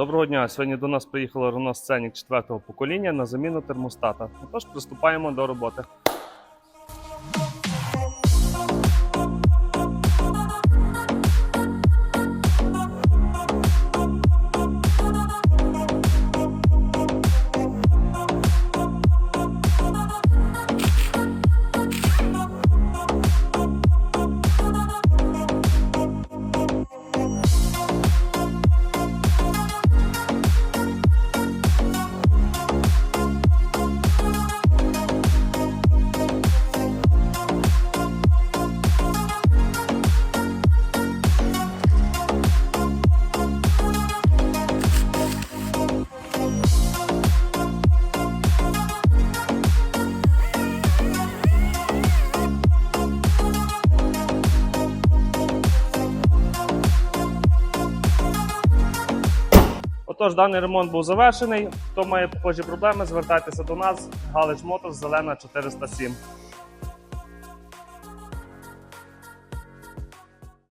Доброго дня! Сьогодні до нас приїхала Renault Scenic 4 покоління на заміну термостата. Отож, приступаємо до роботи. Отож, даний ремонт був завершений. Хто має похожі проблеми, звертайтеся до нас. Галич Моторс, зелена 407.